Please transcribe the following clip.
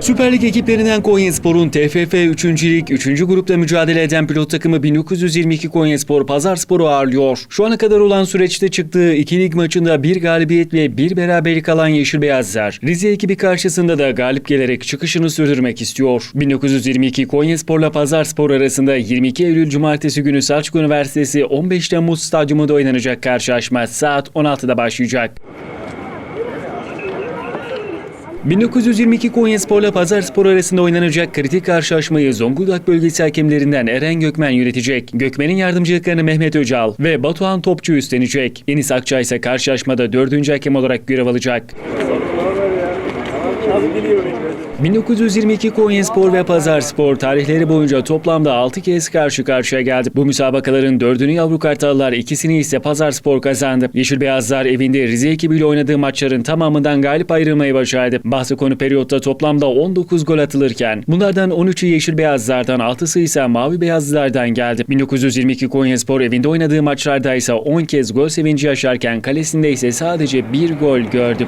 Süper Lig ekiplerinden Konyaspor'un TFF 3. Lig 3. grupta mücadele eden pilot takımı 1922 Konyaspor Pazarspor'u ağırlıyor. Şu ana kadar olan süreçte çıktığı iki lig maçında bir galibiyet ve bir beraberlik alan Yeşil Beyazlar, Rize ekibi karşısında da galip gelerek çıkışını sürdürmek istiyor. 1922 Konyaspor'la Pazarspor arasında 22 Eylül Cumartesi günü Selçuk Üniversitesi 15 Temmuz Stadyumunda oynanacak karşılaşma saat 16'da başlayacak. 1922 Konyaspor'la Pazarspor arasında oynanacak kritik karşılaşmayı Zonguldak bölgesi hakemlerinden Eren Gökmen yönetecek. Gökmen'in yardımcılıklarını Mehmet Öcal ve Batuhan Topçu üstlenecek. Enis Akçay ise karşılaşmada dördüncü hakem olarak görev alacak. 1922 Konyaspor ve Pazarspor tarihleri boyunca toplamda 6 kez karşı karşıya geldi. Bu müsabakaların dördünü Yavru Kartallar, ikisini ise Pazarspor kazandı. Yeşil Beyazlar evinde Rize ekibiyle oynadığı maçların tamamından galip ayrılmayı başardı. Bahsi konu periyotta toplamda 19 gol atılırken bunlardan 13'ü Yeşil Beyazlardan 6'sı ise Mavi Beyazlılardan geldi. 1922 Konyaspor evinde oynadığı maçlarda ise 10 kez gol sevinci yaşarken kalesinde ise sadece bir gol gördü.